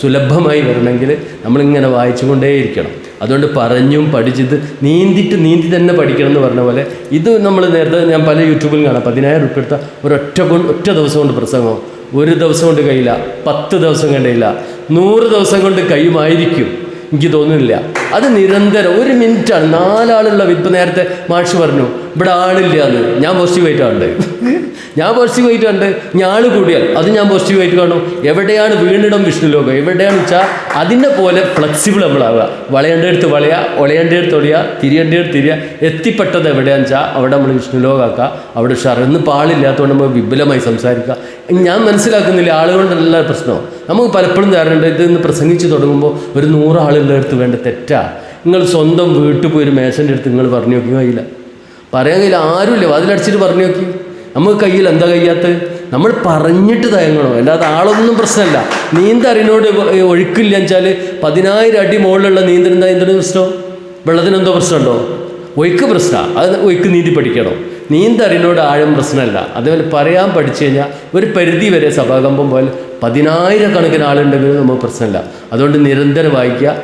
സുലഭമായി വരണമെങ്കിൽ നമ്മളിങ്ങനെ വായിച്ചുകൊണ്ടേയിരിക്കണം. അതുകൊണ്ട് പറഞ്ഞും പഠിച്ചത് നീന്തിട്ട് നീന്തി തന്നെ പഠിക്കണം എന്ന് പറഞ്ഞ പോലെ ഇത് നമ്മൾ നേരത്തെ ഞാൻ പല യൂട്യൂബിലും കാണാം. പതിനായിരം ഉറുപ്പ് എടുത്ത ഒരൊറ്റ കൊണ്ട് ഒറ്റ ദിവസം കൊണ്ട് പ്രസംഗം ഒരു ദിവസം കൊണ്ട് കഴിയില്ല പത്ത് ദിവസം കണ്ടില്ല നൂറ് ദിവസം കൊണ്ട് കഴിയുമായിരിക്കും എനിക്ക് തോന്നുന്നില്ല. അത് നിരന്തരം ഒരു മിനിറ്റാണ്. നാലാളുള്ള ഇപ്പം നേരത്തെ മാഷ് പറഞ്ഞു ഇവിടെ ആളില്ല എന്ന്. ഞാൻ പോസിറ്റീവ് കാണുന്നത് ഞാൻ പോസിറ്റീവായിട്ട് കണ്ട് ഞാൾ കൂടിയാൽ അത് ഞാൻ പോസിറ്റീവായിട്ട് കാണും. എവിടെയാണ് വീണിടം വിഷ്ണു ലോകം എവിടെയാണ് വെച്ചാൽ അതിനെ പോലെ ഫ്ലെക്സിബിൾ നമ്മളാവുക വളയേണ്ടടുത്ത് വളയുക ഒളയേണ്ടടുത്ത് ഒളിയുക തിരിയേണ്ടടുത്ത് തിരിയുക എത്തിപ്പെട്ടത് എവിടെയാണെന്ന് വെച്ചാൽ അവിടെ നമ്മൾ വിഷ്ണു ലോകമാക്കുക അവിടെ ഷറന്ന് പാളില്ലാത്തതുകൊണ്ട് നമ്മൾ വിപുലമായി സംസാരിക്കുക. ഞാൻ മനസ്സിലാക്കുന്നില്ല ആളുകളുടെ പ്രശ്നം നമുക്ക് പലപ്പോഴും ധാരണയുണ്ട് ഇത് ഇന്ന് പ്രസംഗിച്ച് തുടങ്ങുമ്പോൾ ഒരു നൂറ് അടുത്ത് വേണ്ട തെറ്റാ. നിങ്ങൾ സ്വന്തം വീട്ടിൽ പോയി ഒരു മേശന്റെ അടുത്ത് നിങ്ങൾ പറഞ്ഞു നോക്കി കഴിയില്ല പറയാൻ കഴിയില്ല. ആരുമില്ല. അതിലടിച്ചിട്ട് പറഞ്ഞു നോക്കി. നമുക്ക് കയ്യിൽ എന്താ കഴിയാത്തത് നമ്മൾ പറഞ്ഞിട്ട് തയങ്ങണോ? അല്ലാതെ ആളൊന്നും പ്രശ്നമല്ല നീന്തറിനോട് ഒഴുക്കില്ല വെച്ചാൽ പതിനായിരം അടി മുകളിലുള്ള നീന്തൽ എന്താ? എന്തൊരു പ്രശ്നം? വെള്ളത്തിനെന്തോ പ്രശ്നമുണ്ടോ? ഒഴുക്ക് പ്രശ്നമാണ് അത് ഒഴുക്ക് നീന്തി പഠിക്കണം? നീന്തറിനോട് ആഴം പ്രശ്നമല്ല. അതേപോലെ പറയാൻ പഠിച്ചു കഴിഞ്ഞാൽ ഒരു പരിധി വരെ സഭാകമ്പം പോലെ പതിനായിരക്കണക്കിന് ആളുണ്ടെങ്കിലും നമുക്ക് പ്രശ്നമില്ല. അതുകൊണ്ട് നിരന്തരം വായിക്കുക.